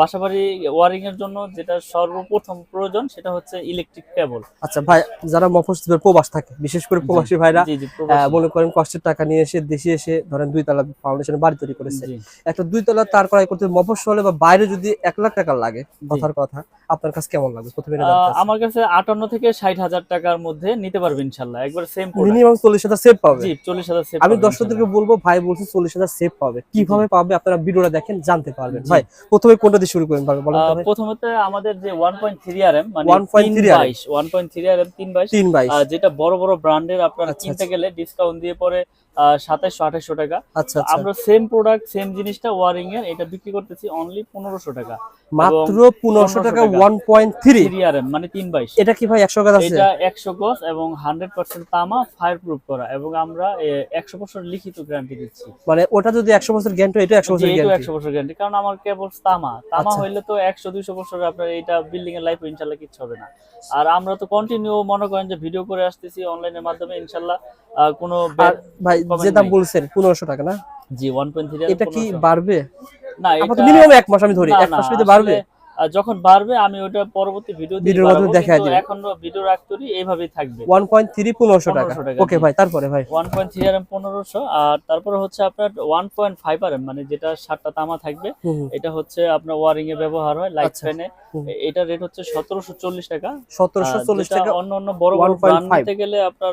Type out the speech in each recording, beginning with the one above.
বাসাবাড়ি wiring এর জন্য যেটা সর্বপ্রথম প্রয়োজন সেটা হচ্ছে ইলেকট্রিক কেবল আচ্ছা ভাই যারা মফস্বলের প্রবাস থাকে বিশেষ করে প্রবাসী ভাইরা মনে করেন কষ্টের টাকা নিয়ে এসে দেশে এসে ধরেন দুই তলা ফাউন্ডেশন বাড়ি তৈরি করেছে। একটা দুই তলা তার করাই করতে মফস্বলে বা বাইরে যদি এক লাখ টাকা লাগে কথার কথা। আপনার কাছে কেমন লাগবে? প্রথমে। আমার কাছে আটান্ন থেকে ষাট হাজার টাকার মধ্যে নিতে পারবে ইনশাল্লাহ। একবার সেম মিনিমাম চল্লিশ হাজার সেভ পাবে? জি চল্লিশ হাজার সেভ আমি দর্শকদেরকে বলব ভাই বলছে চল্লিশ হাজার সেভ পাবে। কীভাবে পাবে আপনারা ভিডিওটা দেখেন জানতে পারবেন। ভাই প্রথমে কোনটা দিয়ে শুরু করেন ভাই বলেন প্রথমত আমাদের যে one point three R M মানে 1.3 RM one point three R M তিন তিন যেটা বড় বড় ব্র্যান্ডের আপনারা আচ্ছা, কিনতে আচ্ছা। গেলে ডিসকাউন্ট দিয়ে পরে সাতাইশশো আঠাইশশো টাকা। আচ্ছা আচ্ছা। আমরা সেম প্রোডাক্ট সেম জিনিসটা ওয়ারিং এর এটা বিক্রি করতেছি অনলি পনেরোশো টাকা। মাত্র পনেরোশো টাকা টাকা। One point three three R M মানে তিন বাইশ। এটা কি ভাই একশো গাছ এটা একশো গজ এবং হান্ড্রেড পার্সেন্ট তামা ফায়ার প্রুফ করা। এবং আমরা একশো বছর লিখিত গ্যারান্টি দিচ্ছি। মানে ওটা যদি একশো বছর গ্যারান্টি এটা একশো বছর যেহেতু একশো বছর গ্যারান্টি কারণ আমার কেবল তামা। তামা আচ্ছা। হইলে তো একশো দুইশো বছর আপনার এটা বিল্ডিং এর লাইফ ইনশাল্লাহ কিচ্ছু হবে না। আর আমরা তো কন্টিনিউ মনে করেন যে ভিডিও করে আসতেছি অনলাইনের মাধ্যমে ইনশাল্লাহ কোনো ভাই যে দাম বলছেন পনেরোশো টাকা না? জি ওয়ান পয়েন্ট থ্রি এটা কি বাড়বে? না এটা মিনিমাম এক মাস আমি ধরি এক মাস ভিতরে বাড়বে? যখন বাড়বে আমি ওটা পরবর্তী ভিডিও ভিডিওর মাধ্যমে দিবেন। এখন ভিডিও রাখতে এইভাবেই থাকবে। ওয়ান পয়েন্ট থ্রি পনেরোশো টাকা। 1500 টাকা, ওকে ভাই তারপরে ভাই। One point three R M পনেরোশো আর তারপরে হচ্ছে আপনার ওয়ান পয়েন্ট ফাইভ আর মানে যেটা সাতটা তামা থাকবে। এটা হচ্ছে আপনার ওয়ারিং এ ব্যবহার হয় লাইট আচ্ছা। ফ্যানে এটা রেট হচ্ছে সতেরোশো চল্লিশ টাকা। সতেরোশো আহ, চল্লিশ যেটা টাকা অন্য অন্য বড় বড় 1.5 ব্র্যান্ড নিতে গেলে আপনার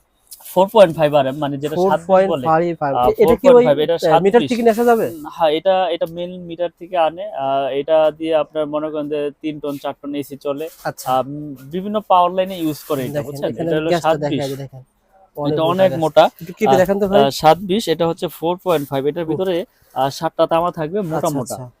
আর মানে যেটা এটা কি ওই 4.5 এটা সাত মিটার থেকে নিয়ে যাবে? হ্যাঁ এটা এটা মেন মিটার থেকে আনে। এটা দিয়ে আপনার মনে করেন যে টন টন এসি চলে। আচ্ছা। বিভিন্ন পাওয়ার লাইনে ইউজ করে এটা বুঝছেন? হলো অনেক মোটা দেখান তো ভাই। সাত বিশ এটা হচ্ছে ফোর পয়েন্ট ফাইভ এটার ভিতরে সাতটা তামা থাকবে মোটা আচ্ছা, মোটা। আচ্ছা।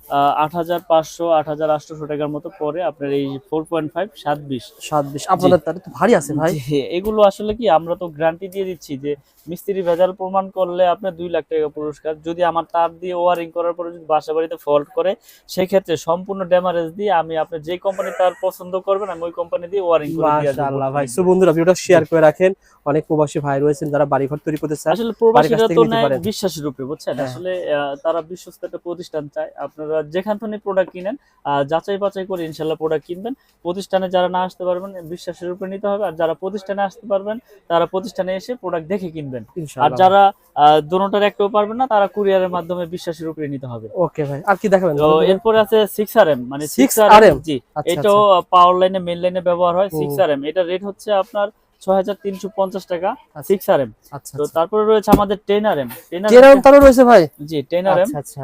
আট হাজার পাঁচশো আট হাজার আটশোশো টাকার মতো পরে আপনার এই ফোর পয়েন্ট ফাইভ সাত বিশ। সাত বিশ। আপনাদের তাহলে তো ভারী আছে ভাই। এগুলো আসলে কি আমরা তো গ্যারান্টি দিয়ে দিচ্ছি যে মিস্ত্রি ভেজাল প্রমাণ করলে আপনার দুই লাখ টাকা পুরস্কার। যদি আমার তার দিয়ে ওয়ারিং করার পরে যদি বাসা বাড়িতে ফল্ট করে সেক্ষেত্রে সম্পূর্ণ ড্যামারেজ দিয়ে আমি আপনি যে কোম্পানি তার পছন্দ করবেন আমি ওই কোম্পানি দিয়ে ওয়ারিং করে ভাই। সো বন্ধুরা ভিডিওটা শেয়ার করে রাখেন। অনেক প্রবাসী ভাই রয়েছেন যারা বাড়ি ঘর তৈরি করতে চান আসলে প্রবাসীরা তো পারেন। বিশ্বাসের বুঝছেন? হ্যাঁ। আসলে তারা বিশ্বস্ত একটা প্রতিষ্ঠান চায়। আপনারা যেখান থেকে প্রোডাক্ট কিনেন যাচাই বাছাই করে ইনশাল্লাহ প্রোডাক্ট কিনবেন। প্রতিষ্ঠানে যারা না আসতে পারবেন বিশ্বাসের উপরে নিতে হবে। আর যারা প্রতিষ্ঠানে আসতে পারবেন তারা প্রতিষ্ঠানে এসে প্রোডাক্ট দেখে কিনবেন। আর যারা দোনোটার একটাও পারবেন না তারা কুরিয়ারের মাধ্যমে বিশ্বাসের উপরে নিতে হবে। ওকে ভাই আর কি দেখাবেন? তো এরপরে আছে সিক্স আর এম মানে 6RM সিক্স আর এম জি। আচ্ছা, এটাও পাওয়ার লাইনে মেন লাইনে ব্যবহার হয়। সিক্স আর এম এটা রেট হচ্ছে আপনার ছয় হাজার তিনশো পঞ্চাশ টাকা আচ্ছা। সিক্স আর এম আচ্ছা তো তারপরে রয়েছে আমাদের টেন আর এম টেন আর কেরাম তারও রয়েছে ভাই? জি টেন আর এম আচ্ছা আচ্ছা।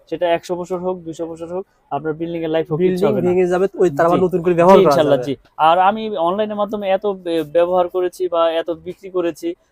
সেটা একশো বছর হোক দুইশো বছর হোক আপনার বিল্ডিং এর লাইফ হোক ভেঙে যাবে ওই তারা নতুন করে ব্যবহার জি আর আমি অনলাইনের মাধ্যমে এত ব্যবহার করেছি বা এত বিক্রি করেছি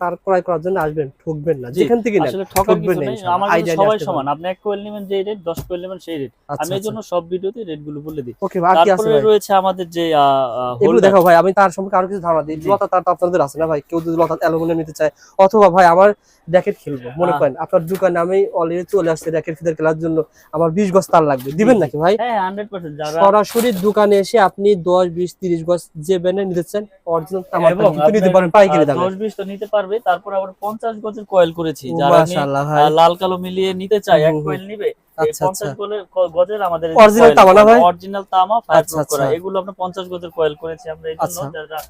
তার ক্রয় করার জন্য আসবেন ঠকবেন না যেখান থেকে আসলে ঠকবেন না আমার সবাই সমান। আপনি এক কোয়েল নেবেন যে রেট দশ কোয়েল নেবেন সেই রেট আচ্ছা, আমি এই জন্য সব ভিডিওতে রেটগুলো বলে দিই। ওকে বাকি আছে তারপরে রয়েছে আমাদের যে এগুলো দেখো ভাই আমি তার সম্পর্কে আরও কিছু ধারণা দিই। লতা তার তো আপনাদের আছে না ভাই? কেউ যদি লতা অ্যালুমিনিয়াম নিতে চায় অথবা ভাই আমার র্যাকেট খেলব মনে করেন। আপনার দোকানে আমি অলরেডি চলে আসছি র্যাকেট ফিদার খেলার জন্য। আমার বিশ গজ তার লাগবে। দিবেন নাকি ভাই? হ্যাঁ সরাসরি দোকানে এসে আপনি দশ বিশ তিরিশ গজ যে ব্যান্ডে নিতে চান অরিজিনাল নিতে পারেন পাইকারি দামে। দশ বিশ তো নিতে পারবে তারপর আবার পঞ্চাশ গজের কয়েল করেছি। যারা লাল কালো মিলিয়ে নিতে চায় এক হুম, হুম। কয়েল নিবে আচ্ছা, আচ্ছা। তামা ভাই? অরিজিনাল তামা ফায়ার আচ্ছা, করা। এগুলো আমরা পঞ্চাশ গজের কয়েল করেছি আমরা এই জন্য। যারা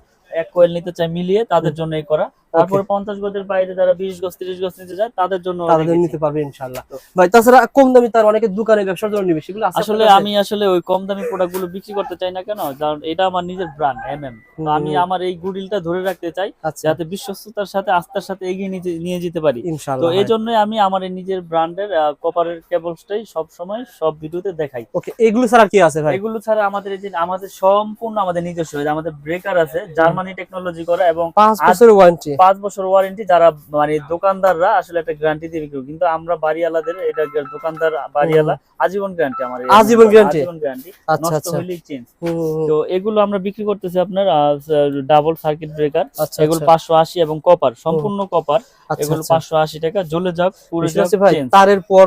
এক কয়েল নিতে চায় মিলিয়ে তাদের জন্য এই করা। তারপরে পঞ্চাশ গজের বাইরে যারা বিশ গজ তিরিশ গজ নিতে যায় তাদের জন্য তাদের নিতে পারবে ইনশাআল্লাহ। ভাই তাছাড়া কম দামি তার অনেকে দোকানে ব্যবসার জন্য নিবে সেগুলো আসলে আমি আসলে ওই কম দামি প্রোডাক্টগুলো বিক্রি করতে চাই না কেন? কারণ এটা আমার নিজের ব্র্যান্ড এমএম হুম, আমি আমার এই গুডিলটা ধরে রাখতে চাই আচ্ছা। যাতে বিশ্বস্ততার সাথে আস্থার সাথে এগিয়ে নিয়ে যেতে পারি। তো এই জন্যই আমি আমার এই নিজের ব্র্যান্ডের কপারের কেবলসটাই সব সময় সব ভিডিওতে দেখাই। ওকে এগুলো ছাড়া কি আছে ভাই? এগুলো ছাড়া আমাদের এই যে আমাদের সম্পূর্ণ আমাদের নিজস্ব আমাদের ব্রেকার আছে জার্মানি টেকনোলজি করা এবং পাঁচ বছরের ওয়ারেন্টি পাঁচ বছর ওয়ারেন্টি যারা মানে দোকানদাররা আসলে একটা গ্যারান্টি দিয়ে বিক্রি কিন্তু আমরা বাড়িওয়ালাদের এটা দোকানদার বাড়িওয়ালা আজীবন গ্যারান্টি আমার আজীবন guarantee? আজীবন গ্যারান্টি আচ্ছা নষ্ট আচ্ছা। চেঞ্জ হুম। তো এগুলো আমরা বিক্রি করতেছি আপনার ডাবল সার্কিট ব্রেকার আচ্ছা এগুলো আচ্ছা, পাঁচশো আশি এবং কপার সম্পূর্ণ কপার আচ্ছা, এগুলো আচ্ছা। পাঁচশো আশি টাকা জ্বলে যাক পুরো চেঞ্জ তারের পর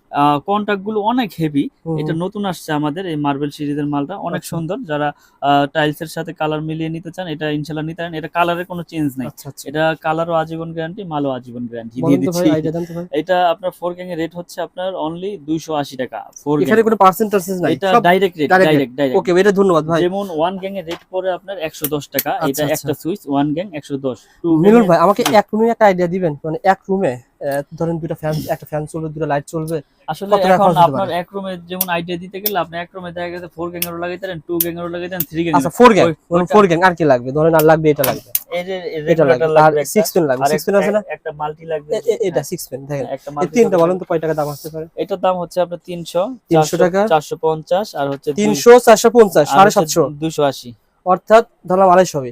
কন্টাক্টগুলো অনেক হেভি এটা নতুন আসছে আমাদের এই মার্বেল সিরিজের মালটা। অনেক আচ্ছা। সুন্দর। যারা টাইলস এর সাথে কালার মিলিয়ে নিতে চান এটা ইনশাল্লাহ নিতে পারেন। এটা কালারের কোনো চেঞ্জ নাই। আচ্ছা আচ্ছা। এটা কালারও আজীবন গ্যারান্টি মালও আজীবন গ্যারান্টি দিয়ে দিচ্ছি। এটা আপনার ফোর গ্যাং এর রেট হচ্ছে আপনার অনলি দুইশো আশি টাকা। ফোর এখানে কোনো পার্সেন্টেজ নাই। এটা direct rate direct direct okay এটা ধন্যবাদ ভাই। যেমন ওয়ান গ্যাং এর রেট পড়ে আপনার একশো দশ টাকা। এটা। একটা সুইচ ওয়ান গ্যাং একশো দশ। মিলন ভাই আমাকে এক রুমে একটা আইডিয়া দিবেন মানে এক রুমে ধরেন দুটো ফ্যান একটা ফ্যান চলবে দুটো লাইট চলবে আসলে এখন আপনার? এক রুমে যেমন আইডিয়া দিতে গেলে আপনি এক রুমে দেখা গেছে ফোর গ্যাং এরও লাগাইতে পারেন টু গ্যাং এরও লাগাইতে পারেন থ্রি গ্যাং আচ্ছা ফোর গ্যাং ওই- ওইটা- ফোর গ্যাং আর কি লাগবে? ধরেন আর লাগবে এটা লাগবে। এই যে এটা লাগবে আর লাগবে। পেন পেন আছে না? একটা- মাল্টি লাগবে এটা পেন দেখেন। হ্যাঁ, এই তিনটা। বলেন তো কয় টাকা দাম আসতে পারে? এটার দাম হচ্ছে আপনার তিনশো 300 টাকা? চারশো পঞ্চাশ আর হচ্ছে তিনশো চারশো পঞ্চাশ সাড়ে সাতশো। দুশো আশি। অর্থাৎ ধরলাম আড়াইশো হবে।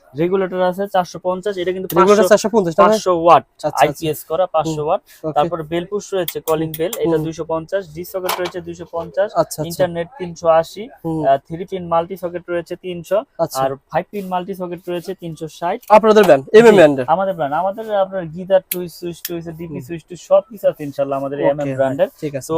রেগুলেটর আছে চারশো পঞ্চাশ এটা কিন্তু রেগুলার চারশো পঞ্চাশ টাকা পাঁচশো ওয়াট আচ্ছা আচ্ছা আইপিএস করা পাঁচশো ওয়াট। okay, তারপরে বেল পুশ রয়েছে কলিং বেল এটা হুম। দুইশো পঞ্চাশ ডি সকেট রয়েছে দুইশো পঞ্চাশ আচ্ছা আচ্ছা। ইন্টারনেট তিনশো আশি হুম, থ্রি পিন মাল্টি সকেট রয়েছে তিনশো আচ্ছা। আর ফাইভ পিন মাল্টি সকেট রয়েছে তিনশো ষাট। আপনাদের ব্যান্ড এম এম জি, ব্যান্ডের আমাদের ব্র্যান্ড আমাদের আপনার গিটার টুইস সুইচ টুইস ডিপি সুইচ টুইস সব কিছু আছে ইনশাল্লাহ আমাদের এম এম ব্র্যান্ডের ঠিক আছে। তো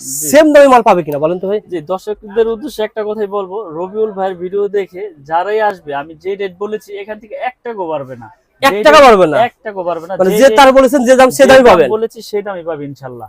সেম দামে মাল পাবে কিনা বলেন তো ভাই? যে দর্শকদের উদ্দেশ্যে একটা কথাই বলব রবিউল ভাইয়ের ভিডিও দেখে যারাই আসবে আমি যে রেট বলেছি এখান থেকে এক টাকাও পারবে না। এক টাকা পারবে না। এক টাকা পারবে না। মানে যে- তার বলেছেন যে দাম সে দামই দাম পাবেন। বলেছি সেই দামই পাবে ইনশাল্লাহ।